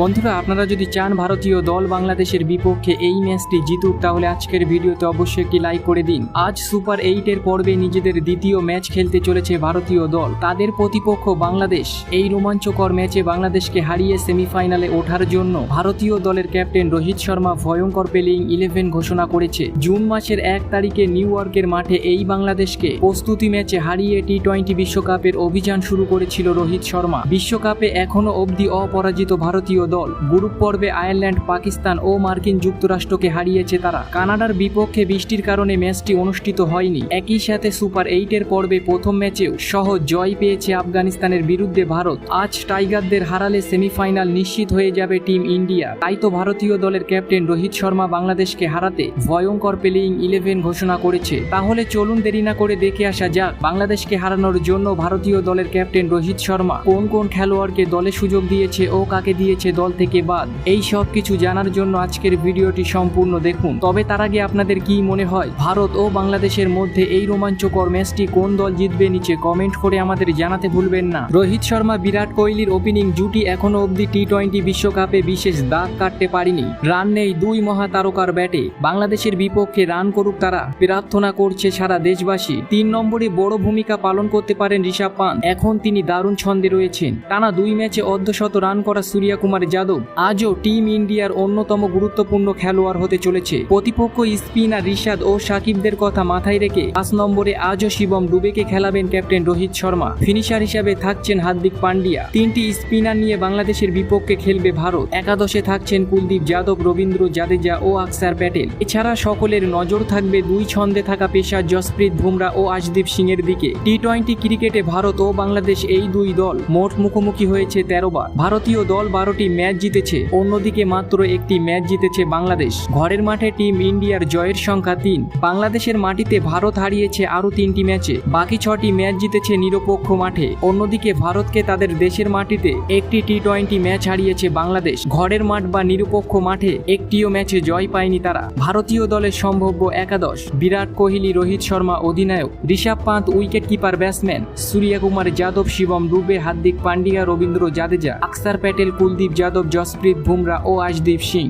বন্ধুরা, আপনারা যদি চান ভারতীয় দল বাংলাদেশের বিপক্ষে এই ম্যাচটি জিতুক, তাহলে আজকের ভিডিওতে অবশ্যই একটি লাইক করে দিন। আজ সুপার এইটের পর্বে নিজেদের দ্বিতীয় ম্যাচ খেলতে চলেছে ভারতীয় দল। তাদের প্রতিপক্ষ বাংলাদেশ। এই রোমাঞ্চকর ম্যাচে বাংলাদেশকে হারিয়ে সেমিফাইনালে ওঠার জন্য ভারতীয় দলের ক্যাপ্টেন রোহিত শর্মা ভয়ঙ্কর প্লেইং ইলেভেন ঘোষণা করেছে। জুন মাসের এক তারিখে নিউ ইয়র্কের মাঠে এই বাংলাদেশকে প্রস্তুতি ম্যাচে হারিয়ে টি টোয়েন্টি বিশ্বকাপের অভিযান শুরু করেছিল রোহিত শর্মা। বিশ্বকাপে এখনও অবধি অপরাজিত ভারতীয় দল। গ্রুপ পর্বে আয়ারল্যান্ড, পাকিস্তান ও মার্কিন যুক্তরাষ্ট্রকে হারিয়েছে তারা। কানাডার বিপক্ষে বৃষ্টির কারণে ম্যাচটি অনুষ্ঠিত হয়নি। একই সাথে সুপার এইটের পর্বে প্রথম ম্যাচেও সহজ জয় পেয়েছে আফগানিস্তানের বিরুদ্ধে ভারত। আজ টাইগারদের হারালে সেমিফাইনাল নিশ্চিত হয়ে যাবে টিম ইন্ডিয়া। তাই তো ভারতীয় দলের ক্যাপ্টেন রোহিত শর্মা বাংলাদেশকে হারাতে ভয়ঙ্কর প্লেইং ইলেভেন ঘোষণা করেছে। তাহলে চলুন দেরি না করে দেখে আসা যাক বাংলাদেশকে হারানোর জন্য ভারতীয় দলের ক্যাপ্টেন রোহিত শর্মা কোন কোন খেলোয়াড়কে দলে সুযোগ দিয়েছে ও কাকে দিয়েছে দল থেকে বাদ। এই সব কিছু জানার জন্য আজকের ভিডিওটি সম্পূর্ণ দেখুন। তবে তার আগে আপনাদের কি মনে হয়, ভারত ও বাংলাদেশের মধ্যে এই রোমাঞ্চকর ম্যাচটি কোন দল জিতবে নিচে কমেন্ট করে আমাদের জানাতে ভুলবেন না। রোহিত শর্মা, বিরাট কোহলির ওপেনিং জুটি এখনও অবধি টি টোয়েন্টি বিশ্বকাপে বিশেষ দাগ কাটতে পারেনি। রান নেই দুই মহাতারকার ব্যাটে। বাংলাদেশের বিপক্ষে রান করুক তারা। প্রার্থনা করছে সারা দেশবাসী। তিন নম্বরে বড় ভূমিকা পালন করতে পারেন ঋষভ পান এখন তিনি দারুণ ছন্দে রয়েছেন। টানা দুই ম্যাচে অর্ধশত রান করা সূর্যা কুমার যাদব আজও টিম ইন্ডিয়ার অন্যতম গুরুত্বপূর্ণ খেলোয়াড় হতে চলেছে। প্রতিপক্ষ স্পিনার রিশাদ ও সাকিবদের কথা মাথায় রেখে পাঁচ নম্বরে আজও শিবম ডুবেকে খেলাবেন ক্যাপ্টেন রোহিত শর্মা। ফিনিশার হিসাবে থাকছেন হার্দিক পান্ডিয়া। তিনটি স্পিনার নিয়ে বাংলাদেশের বিপক্ষে খেলবে ভারত। একাদশে থাকছেন কুলদীপ যাদব, রবীন্দ্র জাদেজা ও আকসার প্যাটেল। এছাড়া সকলের নজর থাকবে দুই ছন্দে থাকা পেশা জসপ্রীত বুমরা ও আশদীপ সিং এর দিকে। টি টোয়েন্টি ক্রিকেটে ভারত ও বাংলাদেশ এই দুই দল মোট মুখোমুখি হয়েছে তেরো বার। ভারতীয় দল বারোটি ম্যাচ জিতেছে। অন্যদিকে মাত্র একটি ম্যাচ জিতেছে বাংলাদেশ। ঘরের মাঠে টিম ইন্ডিয়ার জয়ের সংখ্যা তিন। বাংলাদেশের মাটিতে ভারত হারিয়েছে আরও তিনটি ম্যাচে। বাকি ছটি ম্যাচ জিতেছে নিরপেক্ষ মাঠে। অন্যদিকে ভারতকে তাদের দেশের মাটিতে একটি টি টোয়েন্টি ম্যাচ হারিয়েছে বাংলাদেশ। ঘরের মাঠ বা নিরপেক্ষ মাঠে একটিও ম্যাচে জয় পায়নি তারা। ভারতীয় দলের সম্ভাব্য একাদশ। বিরাট কোহলি, রোহিত শর্মা, অধিনায়ক। Rishabh Pant wicket keeper batsman. Suryakumar Yadav, Shivam Dube Hardik Pandya Rabindra Jadeja. Axar Patel, Kuldeep Yadav Jasprit Bumrah ও আশদীপ সিং